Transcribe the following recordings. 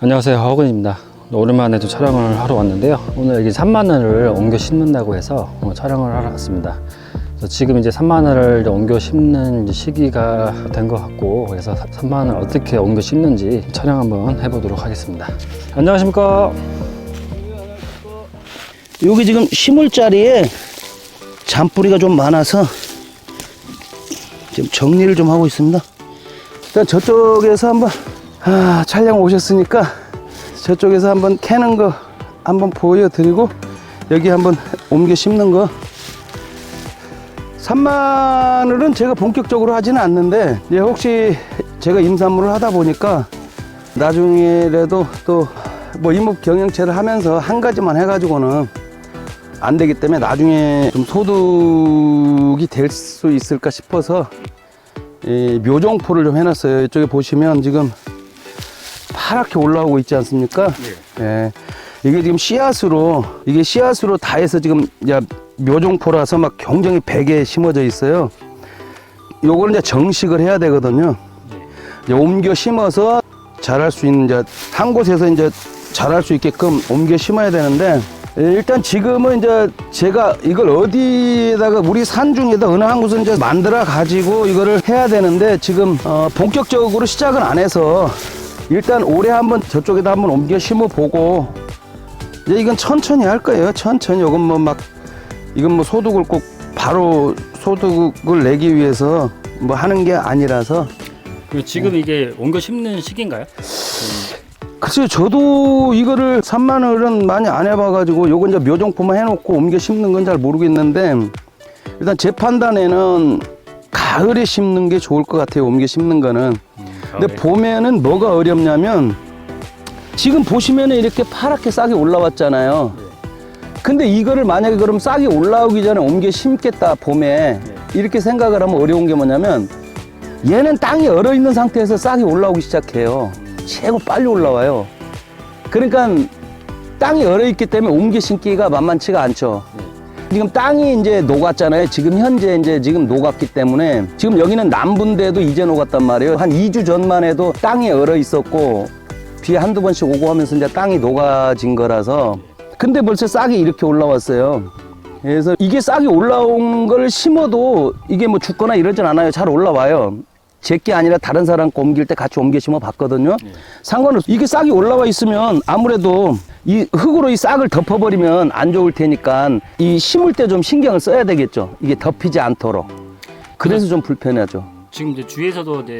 안녕하세요. 허근입니다. 오랜만에 또 촬영을 하러 왔는데요. 오늘 여기 산마늘을 옮겨 심는다고 해서 어, 촬영을 하러 왔습니다. 지금 이제 산마늘을 옮겨 심는 시기가 된 것 같고 그래서 사- 산마늘 어떻게 옮겨 심는지 촬영 한번 해보도록 하겠습니다. 안녕하십니까? 여기 지금 심을 자리에 잔뿌리가 좀 많아서 지금 정리를 좀 하고 있습니다. 일단 저쪽에서 한번 아, 촬영 오셨으니까 저쪽에서 한번 캐는 거 한번 보여드리고 여기 한번 옮겨 심는 거 산마늘은 제가 본격적으로 하지는 않는데 이제 혹시 제가 임산물을 하다 보니까 나중에라도 또뭐 임업 경영체를 하면서 한 가지만 해가지고는 안 되기 때문에 나중에 좀 소득이 될 수 있을까 싶어서 이 묘종포를 좀 해놨어요. 이쪽에 보시면 지금 파랗게 올라오고 있지 않습니까? 예. 이게 지금 씨앗으로 이게 씨앗으로 다 해서 지금 이제 묘종포라서 막 굉장히 베개 심어져 있어요. 요거는 이제 정식을 해야 되거든요. 이제 옮겨 심어서 자랄 수 있는 이제 한 곳에서 이제 자랄 수 있게끔 옮겨 심어야 되는데 예, 일단 지금은 이제 제가 이걸 어디에다가 우리 산 중에다 어느 한 곳은 이제 만들어 가지고 이거를 해야 되는데 지금 어 본격적으로 시작은 안 해서 일단 올해 한번 저쪽에다 한번 옮겨 심어 보고 이제 이건 천천히 할 거예요. 천천히 이건 뭐 막 이건 뭐 소득을 꼭 바로 소득을 내기 위해서 뭐 하는 게 아니라서 그리고 지금 이게 옮겨 심는 시기인가요? 글쎄요, 저도 이거를 산마늘은 많이 안 해봐가지고 요거 이제 묘종포만 해놓고 옮겨 심는 건 잘 모르겠는데 일단 제 판단에는 가을에 심는 게 좋을 것 같아요. 옮겨 심는 거는. 근데 봄에는 뭐가 어렵냐면 지금 보시면은 이렇게 파랗게 싹이 올라왔잖아요. 근데 이거를 만약에 그럼 싹이 올라오기 전에 옮겨 심겠다 봄에 이렇게 생각을 하면 어려운 게 뭐냐면 얘는 땅이 얼어 있는 상태에서 싹이 올라오기 시작해요. 최고 빨리 올라와요. 그러니까 땅이 얼어 있기 때문에 옮겨 심기가 만만치가 않죠. 지금 땅이 이제 녹았잖아요. 지금 현재 이제 지금 녹았기 때문에 지금 여기는 남부인데도 이제 녹았단 말이에요. 한 2주 전만 해도 땅이 얼어 있었고 비 한두 번씩 오고 하면서 이제 땅이 녹아진 거라서 근데 벌써 싹이 이렇게 올라왔어요. 그래서 이게 싹이 올라온 걸 심어도 이게 뭐 죽거나 이러진 않아요. 잘 올라와요. 제게 아니라 다른 사람 거 옮길 때 같이 옮겨 심어 봤거든요. 상관없어. 이게 싹이 올라와 있으면 아무래도 이 흙으로 이 싹을 덮어버리면 안 좋을 테니까 이 심을 때 좀 신경을 써야 되겠죠. 이게 덮이지 않도록. 그래서 좀 불편하죠. 지금 이제 주위에서도 이제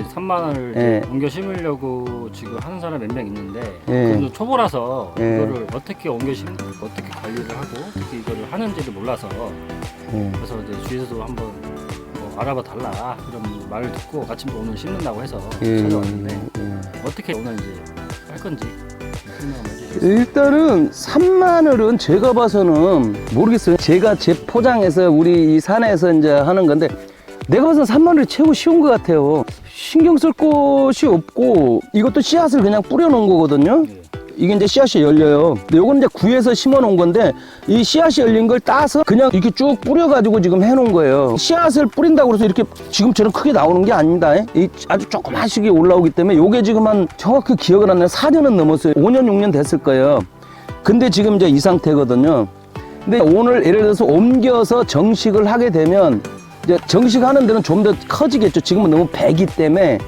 예. 이제 옮겨 심으려고 지금 하는 사람 몇 명 있는데 예. 초보라서 예. 이거를 어떻게 옮겨 심 어떻게 관리를 하고 어떻게 이거를 하는지를 몰라서 예. 그래서 이제 주위에서도 한번 뭐 알아봐 달라 그런 말을 듣고 아침에 오늘 심는다고 해서 예. 찾아왔는데 예. 어떻게 오늘 이제 할 건지 설명 한번 해주시겠어요? 일단은 산마늘은 제가 봐서는 모르겠어요. 제가 제 포장해서 우리 이 산에서 이제 하는 건데 내가 봐서는 산마늘이 최고 쉬운 것 같아요. 신경 쓸 곳이 없고 이것도 씨앗을 그냥 뿌려놓은 거거든요. 예. 이게 이제 씨앗이 열려요. 근데 요건 이제 구해서 심어 놓은 건데 이 씨앗이 열린 걸 따서 그냥 이렇게 쭉 뿌려가지고 지금 해 놓은 거예요. 씨앗을 뿌린다고 해서 이렇게 지금처럼 크게 나오는 게 아닙니다. 이 아주 조그마시게 올라오기 때문에 요게 지금 한 정확히 기억은 안 나요. 4년은 넘었어요. 5년, 6년 됐을 거예요. 근데 지금 이제 이 상태거든요. 근데 오늘 예를 들어서 옮겨서 정식을 하게 되면 이제 정식하는 데는 좀 더 커지겠죠. 지금은 너무 배기 때문에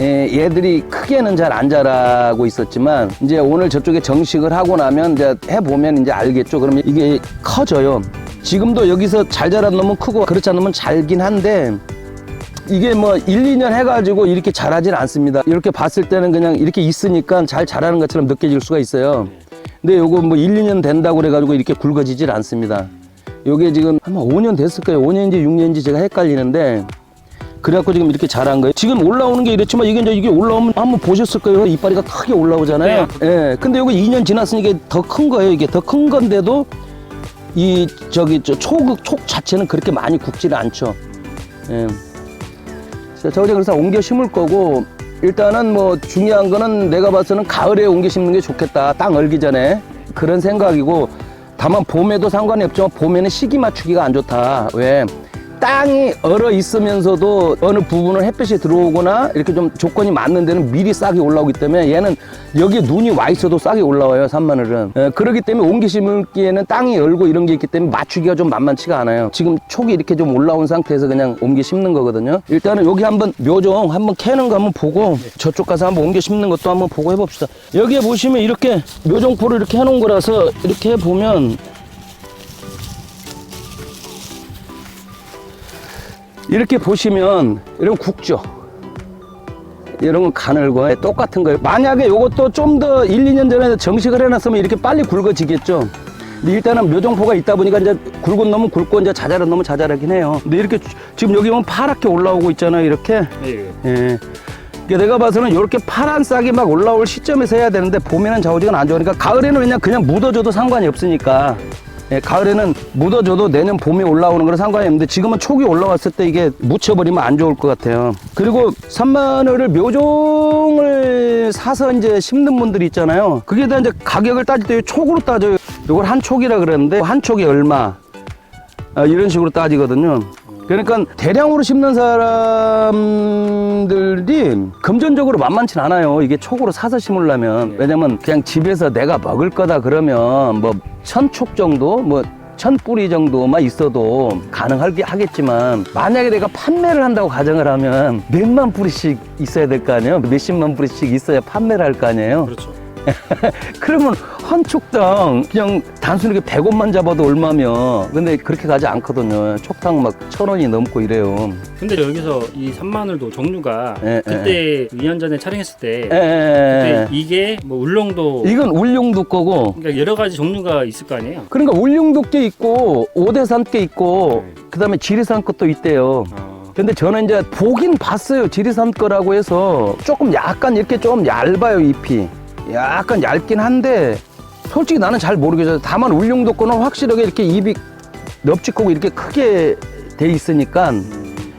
예, 얘들이 크게는 잘 안 자라고 있었지만 이제 오늘 저쪽에 정식을 하고 나면 이제 해보면 이제 알겠죠. 그러면 이게 커져요. 지금도 여기서 잘 자란 놈은 크고 그렇지 않으면 잘긴 한데 이게 뭐 1, 2년 해가지고 이렇게 자라진 않습니다. 이렇게 봤을 때는 그냥 이렇게 있으니까 잘 자라는 것처럼 느껴질 수가 있어요. 근데 요거 뭐 1, 2년 된다고 그래가지고 이렇게 굵어지질 않습니다. 요게 지금 아마 5년 됐을 거예요. 5년인지 6년인지 제가 헷갈리는데 그래갖고 지금 이렇게 자란 거예요. 지금 올라오는 게 이렇지만 이게 이제 이게 올라오면 한번 보셨을 거예요. 이파리가 크게 올라오잖아요. 예. 근데 요거 2년 지났으니까 이게 더 큰 거예요. 이게 더 큰 건데도 이 저기 저 촉, 촉 자체는 그렇게 많이 굵지는 않죠. 예. 자, 저 어제 그래서 옮겨 심을 거고 일단은 뭐 중요한 거는 내가 봐서는 가을에 옮겨 심는 게 좋겠다. 땅 얼기 전에 그런 생각이고 다만 봄에도 상관이 없지만 봄에는 시기 맞추기가 안 좋다. 왜? 땅이 얼어 있으면서도 어느 부분은 햇볕이 들어오거나 이렇게 좀 조건이 맞는 데는 미리 싹이 올라오기 때문에 얘는 여기에 눈이 와 있어도 싹이 올라와요 산마늘은. 예, 그렇기 때문에 옮기 심을기에는 땅이 열고 이런 게 있기 때문에 맞추기가 좀 만만치가 않아요. 지금 촉이 이렇게 좀 올라온 상태에서 그냥 옮기 심는 거거든요. 일단은 여기 한번 묘종 한번 캐는 거 한번 보고 저쪽 가서 한번 옮겨 심는 것도 한번 보고 해봅시다. 여기에 보시면 이렇게 묘종포를 이렇게 해놓은 거라서 이렇게 보면 이렇게 보시면 이런 국죠. 이런 건 가늘고 똑같은 거예요. 만약에 이것도 좀 더 1, 2년 전에 정식을 해놨으면 이렇게 빨리 굵어지겠죠. 근데 일단은 묘종포가 있다 보니까 이제 굵은 놈은 굵고 이제 자잘한 놈은 자잘하긴 해요. 근데 이렇게 주- 지금 여기 보면 파랗게 올라오고 있잖아요. 이렇게. 예. 예. 그러니까 내가 봐서는 이렇게 파란 싹이 막 올라올 시점에서 해야 되는데 봄에는 좌우지가 안 좋으니까 가을에는 그냥 그냥 묻어줘도 상관이 없으니까 예, 가을에는 묻어줘도 내년 봄에 올라오는 거는 상관이 없는데 지금은 촉이 올라왔을 때 이게 묻혀버리면 안 좋을 것 같아요. 그리고 산마늘을 묘종을 사서 이제 심는 분들이 있잖아요. 그게 다 이제 가격을 따질 때 촉으로 따져요. 이걸 한 촉이라 그러는데 한 촉이 얼마 아, 이런 식으로 따지거든요. 그러니까 대량으로 심는 사람들이 금전적으로 만만치 않아요. 이게 촉으로 사서 심으려면 왜냐면 그냥 집에서 내가 먹을 거다 그러면 뭐 천촉 정도 뭐 천 뿌리 정도만 있어도 가능하게 하겠지만 만약에 내가 판매를 한다고 가정을 하면 몇만 뿌리씩 있어야 될 거 아니에요 몇십만 뿌리씩 있어야 판매를 할 거 아니에요 그렇죠. 그러면 한 촉당 그냥 단순히 100원만 잡아도 얼마며. 근데 그렇게 가지 않거든요. 촉당 막 천 원이 넘고 이래요. 근데 여기서 이 산마늘도 종류가 예, 그때 2년 전에 촬영했을 때 에, 에, 그때 에. 이게 뭐 울릉도 이건 울릉도 거고. 그러니까 여러 가지 종류가 있을 거 아니에요. 그러니까 울릉도 게 있고 오대산 게 있고 네. 그다음에 지리산 것도 있대요. 어, 근데 저는 이제 보긴 봤어요 지리산 거라고 해서. 조금 약간 이렇게 좀 얇아요 잎이. 약간 얇긴 한데 솔직히 나는 잘 모르겠어요 다만 울릉도 거는 확실하게 이렇게 잎이 넓직하고 이렇게 크게 돼 있으니까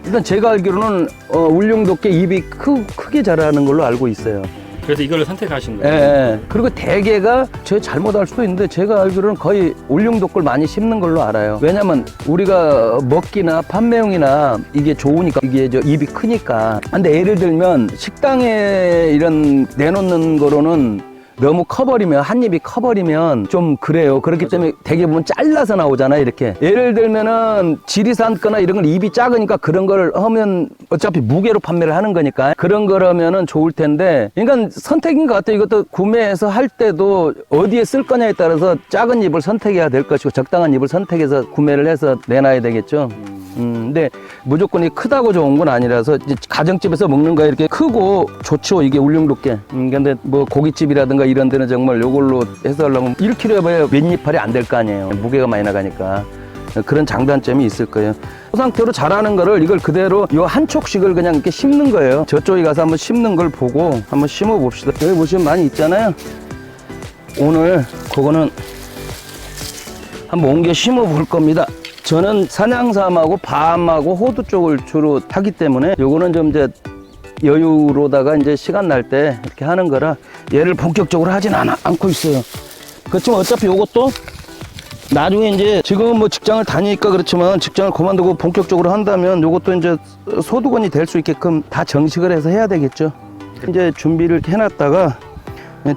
일단 제가 알기로는 어, 울릉도께 입이 크, 크게 자라는 걸로 알고 있어요. 그래서 이걸 선택하신 예, 거예요. 예. 그리고 대개가 제 잘못 알 수도 있는데 제가 알기로는 거의 울릉도 걸 많이 심는 걸로 알아요. 왜냐면 우리가 먹기나 판매용이나 이게 좋으니까 이게 저 입이 크니까. 근데 예를 들면 식당에 이런 내놓는 거로는 너무 커버리면 한 입이 커버리면 좀 그래요. 그렇기 때문에 대개 보면 잘라서 나오잖아요. 이렇게 예를 들면은 지리산 거나 이런 건 입이 작으니까 그런 걸 하면 어차피 무게로 판매를 하는 거니까 그런 거라면은 좋을 텐데 그러니까 선택인 것 같아요. 이것도 구매해서 할 때도 어디에 쓸 거냐에 따라서 작은 입을 선택해야 될 것이고 적당한 입을 선택해서 구매를 해서 내놔야 되겠죠. 음, 근데 무조건 이 크다고 좋은 건 아니라서 이제 가정집에서 먹는 거 이렇게 크고 좋죠. 이게 울릉도께. 음, 근데 뭐 고깃집이라든가 이런 데는 정말 요걸로 해서 하려면 1kg 해봐야 몇 이파리 안될 거 아니에요. 무게가 많이 나가니까. 그런 장단점이 있을 거예요. 그 상태로 자라는 거를 이걸 그대로 요 한 촉씩을 그냥 이렇게 심는 거예요. 저쪽에 가서 한번 심는 걸 보고 한번 심어 봅시다. 여기 보시면 많이 있잖아요. 오늘 그거는 한번 옮겨 심어 볼 겁니다. 저는 산양삼하고 밤하고 호두 쪽을 주로 하기 때문에 요거는 좀 이제 여유로다가 이제 시간 날 때 이렇게 하는 거라 얘를 본격적으로 하진 않, 않고 있어요. 그렇지만 어차피 요것도 나중에 이제 지금은 뭐 직장을 다니니까 그렇지만 직장을 그만두고 본격적으로 한다면 요것도 이제 소득원이 될 수 있게끔 다 정식을 해서 해야 되겠죠. 이제 준비를 해놨다가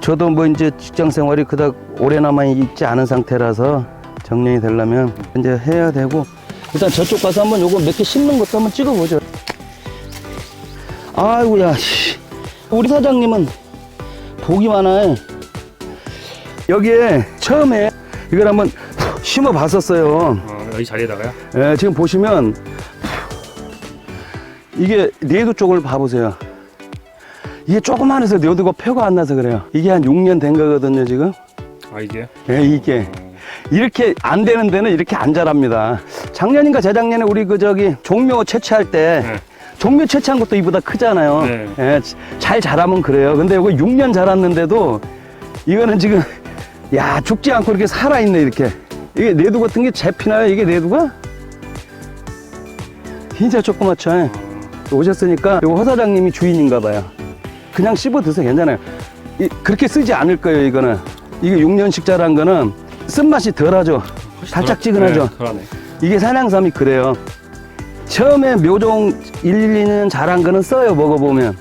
저도 뭐 이제 직장 생활이 그닥 오래 남아 있지 않은 상태라서 정리이 되려면 이제 해야 되고 일단 저쪽 가서 한번 요거 몇 개 심는 것도 한번 찍어보죠. 아이고야, 씨. 우리 사장님은 복이 많아요. 여기에 처음에 이걸 한번 심어 봤었어요. 어, 여기 자리에다가요. 예, 지금 보시면 이게 내두 쪽을 봐보세요. 이게 조그만해서 내두가 표가 안 나서 그래요. 이게 한 6년 된 거거든요, 지금. 아 이게요? 예, 이게. 이렇게 안 되는 데는 이렇게 안 자랍니다. 작년인가 재작년에 우리 그 저기 종묘 채취할 때 네. 종묘 채취한 것도 이보다 크잖아요. 네. 예, 잘 자라면 그래요. 근데 이거 6년 자랐는데도 이거는 지금 야 죽지 않고 이렇게 살아있네 이렇게. 이게 내두 같은 게 잡히나요? 이게 내두가? 진짜 조그맣죠. 예. 오셨으니까 이거 허 사장님이 주인인가 봐요. 그냥 씹어 드세요. 괜찮아요. 이- 그렇게 쓰지 않을 거예요. 이거는 이게 6년씩 자란 거는 쓴맛이 덜하죠. 달짝지근하죠. 네. 이게 산양삼이 그래요. 처음에 묘종 1, 2년 자란 거는 써요 먹어보면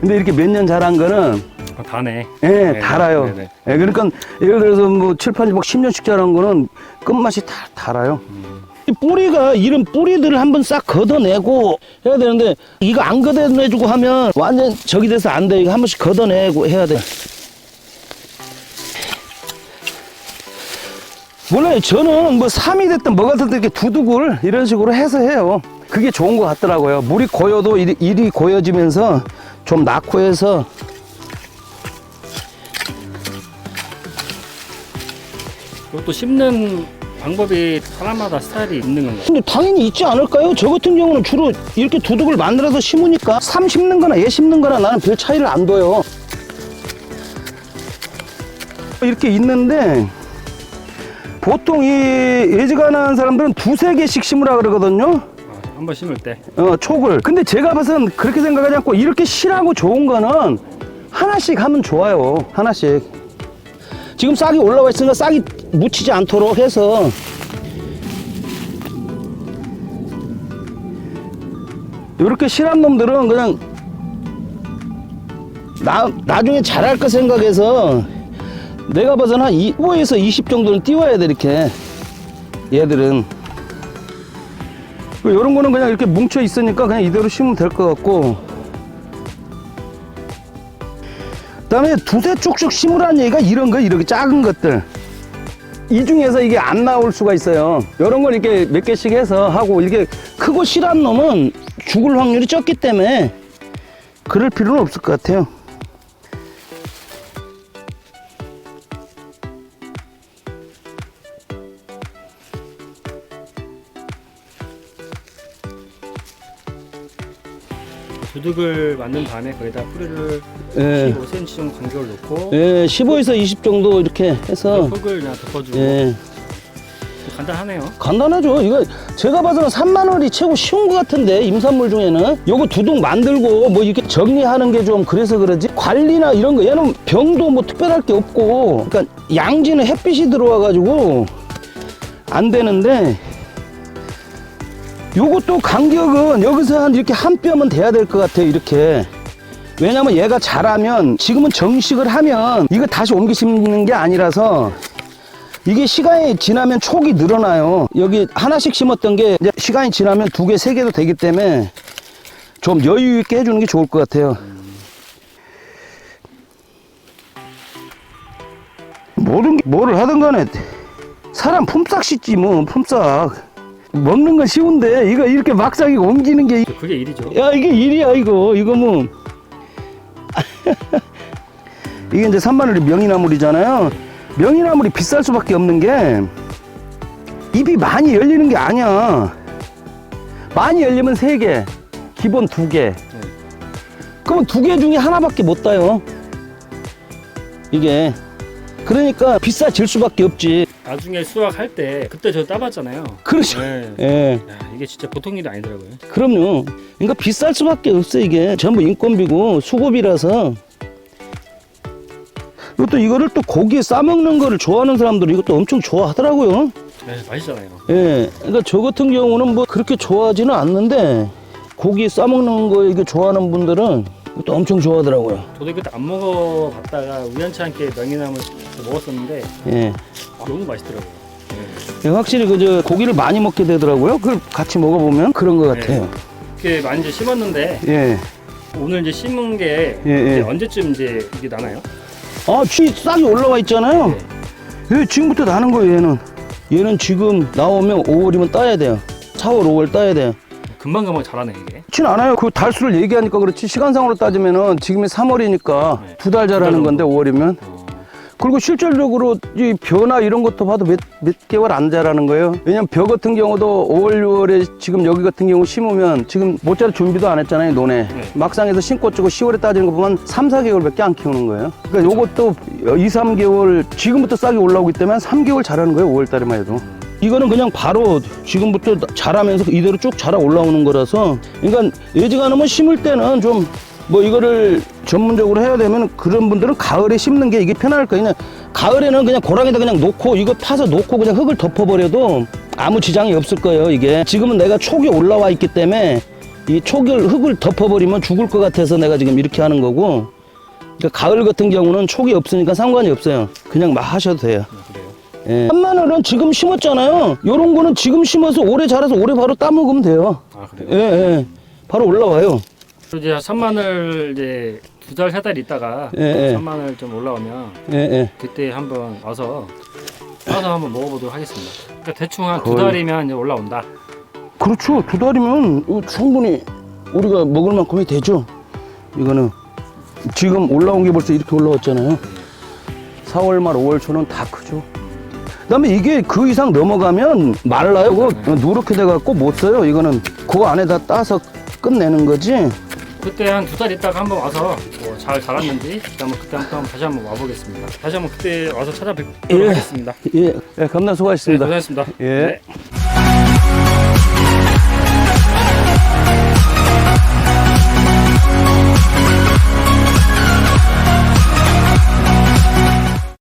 근데 이렇게 몇년 자란 거는 아, 다네. 예, 네, 달아요. 네 네. 예, 그러니까 예를 들어서 뭐 7, 8년, 막 10년씩 자란 거는 끝맛이 다 달아요. 이 뿌리가 이런 뿌리들을 한번 싹 걷어내고 해야 되는데 이거 안 걷어내주고 하면 완전 저기 돼서 안 돼. 이거 한 번씩 걷어내고 해야 돼. 원래 저는 뭐 삼이 됐든 뭐가 됐든 이렇게 두둑을 이런 식으로 해서 해요. 그게 좋은 것 같더라고요. 물이 고여도 일이, 일이 고여지면서 좀 낳고 해서 이것도 씹는 방법이 사람마다 스타일이 있는 건가요? 근데 당연히 있지 않을까요? 저 같은 경우는 주로 이렇게 두둑을 만들어서 심으니까 삼 심는 거나 얘 심는 거나 나는 별 차이를 안 둬요. 이렇게 있는데 보통 이 예지가난 사람들은 두세 개씩 심으라 그러거든요. 아, 한번 심을 때. 어, 촉을. 근데 제가 봐서는 그렇게 생각하지 않고 이렇게 실하고 좋은 거는 하나씩 하면 좋아요. 하나씩. 지금 싹이 올라와 있으니까 싹이 묻히지 않도록 해서 이렇게 실한 놈들은 그냥 나, 나중에 잘할 거 생각해서 내가 봐서는 한 15에서 20 정도는 띄워야 돼 이렇게 얘들은 이런 거는 그냥 이렇게 뭉쳐 있으니까 그냥 이대로 심으면 될 것 같고. 그 다음에 두세 쪽씩 심으라는 얘기가 이런 거 이렇게 작은 것들. 이 중에서 이게 안 나올 수가 있어요. 이런 걸 이렇게 몇 개씩 해서 하고 이게 크고 실한 놈은 죽을 확률이 적기 때문에 그럴 필요는 없을 것 같아요 두둑을 만든 다음에 거기다 뿌리를 예, 15cm 정도 간격을 놓고 예 15에서 20 정도 이렇게 해서. 흙을 그냥 덮어주고. 예. 간단하네요. 간단하죠. 이거 제가 봐서는 3만 원이 최고 쉬운 것 같은데 임산물 중에는. 요거 두둑 만들고 뭐 이렇게 정리하는 게 좀 그래서 그러지. 관리나 이런 거 얘는 병도 뭐 특별할 게 없고. 그러니까 양지는 햇빛이 들어와 가지고 안 되는데 요것도 간격은 여기서 한 이렇게 한 뼘은 돼야 될 것 같아요 이렇게 왜냐면 얘가 자라면 지금은 정식을 하면 이거 다시 옮기 심는 게 아니라서 이게 시간이 지나면 촉이 늘어나요. 여기 하나씩 심었던 게 이제 시간이 지나면 두 개, 세 개도 되기 때문에 좀 여유 있게 해주는 게 좋을 것 같아요. 모든 게 뭐를 하든 간에 사람 품삯 씻지 뭐 품삯 먹는 건 쉬운데 이거 이렇게 막상 이거 옮기는 게 그게 일이죠. 야 이게 일이야 이거. 이거 뭐. 이게 이제 산마늘이 명이나물이잖아요. 명이나물이 비쌀 수밖에 없는 게 잎이 많이 열리는 게 아니야. 많이 열리면 세개 기본 두개. 그러면 두개 중에 하나밖에 못 따요. 이게 그러니까 비싸질 수밖에 없지 나중에 수확할 때 그때 저 따봤잖아요. 그렇죠 네. 예 야, 이게 진짜 보통 일이 아니더라고요. 그럼요. 그러니까 비쌀 수밖에 없어 이게 전부 인건비고. 그리고 또 이거를 또 고기에 싸먹는 거를 좋아하는 사람들은 이것도 엄청 좋아하더라고요. 네, 맛있잖아요. 예. 그러니까 저 같은 경우는 뭐 그렇게 좋아하지는 않는데 고기에 싸먹는 거 이게 좋아하는 분들은 이것도 엄청 좋아하더라고요. 저도 그때 안 먹어봤다가 우연치 않게 명이나물 먹었었는데 예. 아, 너무 맛있더라고요. 네. 예, 확실히 그저 고기를 많이 먹게 되더라고요. 그걸 같이 먹어보면 그런 것 같아요. 이렇게 많이 이제 심었는데 예. 오늘 이제 심은 게 예, 예. 이제 언제쯤 이제 이게 나나요? 아, 쥐 싹이 올라와 있잖아요. 네. 예, 지금부터 나는 거예요, 얘는. 얘는 지금 나오면 5월이면 따야 돼요. 4월, 5월 따야 돼요. 금방 금방 자라네 이게. 그렇진 않아요. 그 달수를 얘기하니까 그렇지. 시간상으로 따지면은 지금이 3월이니까 네. 두 달 자라는 건데 5월이면. 어, 그리고 실질적으로 이 벼나 이런 것도 봐도 몇, 몇 개월 안 자라는 거예요. 왜냐면 벼 같은 경우도 5월, 6월에 지금 여기 같은 경우 심으면 지금 못 자랄 준비도 안 했잖아요, 논에. 네. 막상해서 심고 찌고 10월에 따지는 거 보면 3, 4개월밖에 안 키우는 거예요. 그러니까 요것도 2, 3개월 지금부터 싹이 올라오기 때문에 3개월 자라는 거예요, 5월 달에만 해도. 이거는 그냥 바로 지금부터 자라면서 이대로 쭉 자라 올라오는 거라서 그러니까 예지가 않으면 심을 때는 좀 뭐 이거를 전문적으로 해야 되면 그런 분들은 가을에 심는 게 이게 편할 거예요. 가을에는 그냥 고랑에다 그냥 놓고 이거 파서 놓고 그냥 흙을 덮어버려도 아무 지장이 없을 거예요 이게. 지금은 내가 촉이 올라와 있기 때문에 이 촉을 흙을 덮어버리면 죽을 것 같아서 내가 지금 이렇게 하는 거고 그러니까 가을 같은 경우는 촉이 없으니까 상관이 없어요. 그냥 막 하셔도 돼요 예. 한마늘은 지금 심었잖아요 요런 거는 지금 심어서 올해 자라서 올해 바로 따먹으면 돼요 아 예, 예. 바로 올라와요 이제 산마늘 이제 두 달 세 달 있다가 예, 예. 산마늘 좀 올라오면 예, 예. 그때 한번 와서 따서 한번 먹어보도록 하겠습니다. 그러니까 대충 한 두 거의- 달이면 이제 올라온다. 그렇죠. 두 달이면 이거 충분히 우리가 먹을 만큼이 되죠. 이거는 지금 올라온 게 벌써 이렇게 올라왔잖아요. 4월 말 5월 초는 다 크죠. 그다음에 이게 그 이상 넘어가면 말라요. 그거 누렇게 돼갖고 못 써요. 이거는 그 안에다 따서 끝내는 거지. 그때 한 두 달 있다가 한번 와서 뭐 잘 자랐는지 그때 한번 다시 한번 와보겠습니다. 다시 한번 그때 와서 예. 하겠습니다. 예, 예 네, 수고하셨습니다. 고생했습니다. 예. 네.